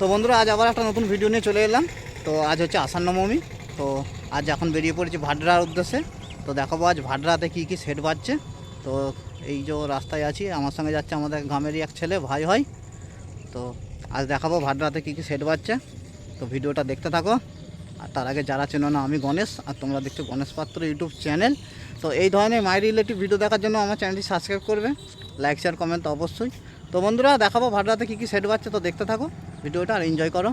তো বন্ধুরা, আজ আবার একটা নতুন ভিডিও নিয়ে চলে এলাম। তো আজ হচ্ছে আষাঢ় নবমী তো আজ এখন বেরিয়ে পড়েছি ভাডরার উদ্দেশ্যে। তো দেখাবো আজ ভাডরাতে কী কী সেট বাজছে। তো এই যে রাস্তায় আছি, আমার সঙ্গে যাচ্ছে আমাদের গ্রামেরই এক ছেলে, ভাই হয়। তো আজ দেখাবো ভাডরাতে কী কী সেট বাজছে। তো ভিডিওটা দেখতে থাকো। আর তার আগে যারা চেনো না, আমি গণেশ, আর তোমরা দেখছ গণেশ পাত্র ইউটিউব চ্যানেল তো এই ধরনের মাই রিলেটিভ ভিডিও দেখার জন্য আমার চ্যানেলটি সাবস্ক্রাইব করবে। লাইক শেয়ার কমেন্ট অবশ্যই। তো বন্ধুরা, দেখাবো ভাডরাতে কী কী সেট বাজছে, তো দেখতে থাকো। ভিডিওটা আর এনজয় করো।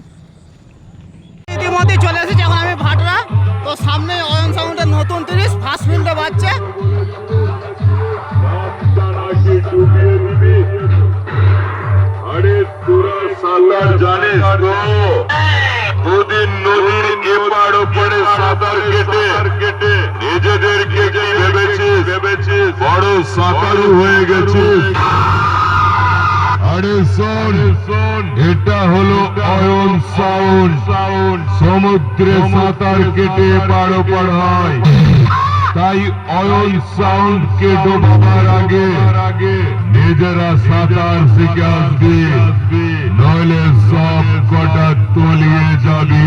ইতিমধ্যে চলে এসেছি এখন আমি ভাটরা। তো সামনে অয়ন সাউন্ডের নতুন তিরিশ ফার্স্ট ফিল্মটা বাজছে। নিজেদেরকে ভেবেছিস? বড় সাঁতারু হয়ে গেছিস। আরে এটা হলো অয়ন সাউন্ড। সাউন্ড সমুদ্রে সাঁতার কেটে পার ওপার হয়। তাই অয়ন সাউন্ড কে ডোবাবার আগে নিজেরা সাঁতার শিখে আসবি। নইলে সব কটা তলিয়ে যাবি।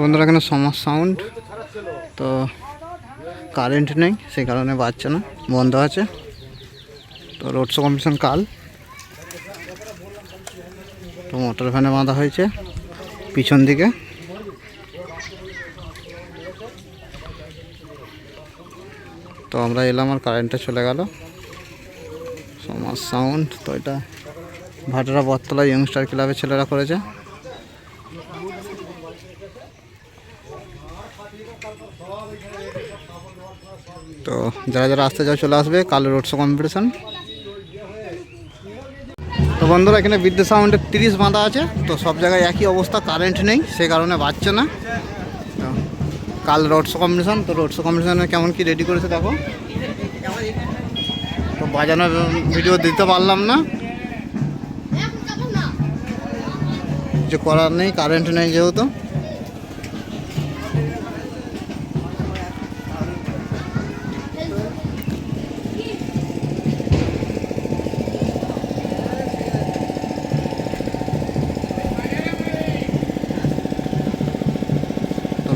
বন্ধুরা, এখানে সমাজ সাউন্ড তো কারেন্ট নেই, সেই কারণে বাজছে না, বন্ধ আছে। তো রোড শো কম্পিটিশন কাল। তো মোটর ভ্যানে বাঁধা হয়েছে, পিছন দিকে। তো আমরা এলাম আর কারেন্টটা চলে গেল। সমাজ সাউন্ড তো এটা ভাটরা বটতলা ইয়ংস্টার ক্লাবের ছেলেরা করেছে তো যারা যারা আসতে চাও চলে আসবে, কাল রোড শো কম্পিটিশন তো বন্ধুরা, এখানে বিদ্যুৎ সাউন্ডের তিরিশ বাঁধা আছে, তো সব জায়গায় একই অবস্থা কারেন্ট নেই, সে কারণে বাজছে না। কাল রোড শো কম্পিটিশন তো রোড শো কম্পিটিশনে কেমন কি রেডি করেছে দেখো। তো বাজানোর ভিডিও দিতে পারলাম না। কিছু করার নেই কারেন্ট নেই যেহেতু।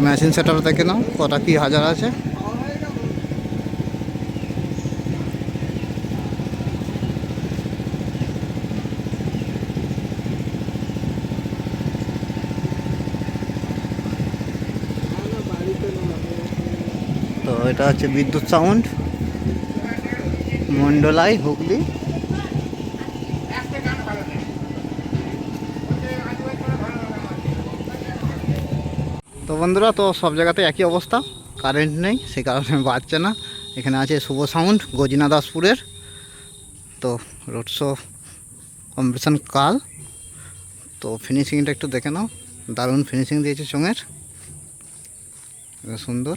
মেশিন সেটার দেখে নাও, কটা কি হাজার আছে। তো এটা হচ্ছে বিদ্যুৎ সাউন্ড, মন্ডলাই, হুগলি। তো বন্ধুরা, তো সব জায়গাতে একই অবস্থা। কারেন্ট নেই, সে কারণে বাজছে না। এখানে আছে শুভ সাউন্ড গজিনা দাসপুরের। তো রোড শো কম্পিটিশন কাল। তো ফিনিশিংটা একটু দেখে নাও। দারুণ ফিনিশিং দিয়েছে চোঙের। সুন্দর।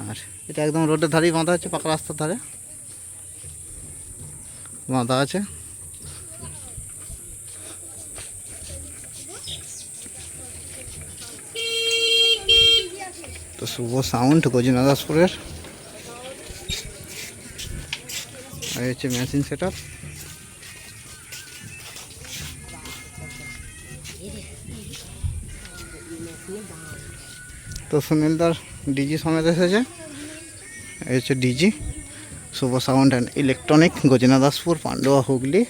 আর এটা একদম রোডের ধারেই বাঁধা আছে, পাকা রাস্তার ধারে। বাঁধা আছে তো শুভ সাউন্ড গজিনা দাসপুরের আর হচ্ছে মেশিন সেট তো সুনীলদার ডিজি সমেত এসেছে। এই হচ্ছে DJ. Shubho sound and electronic Gajina Daspur Pandua Hooghly.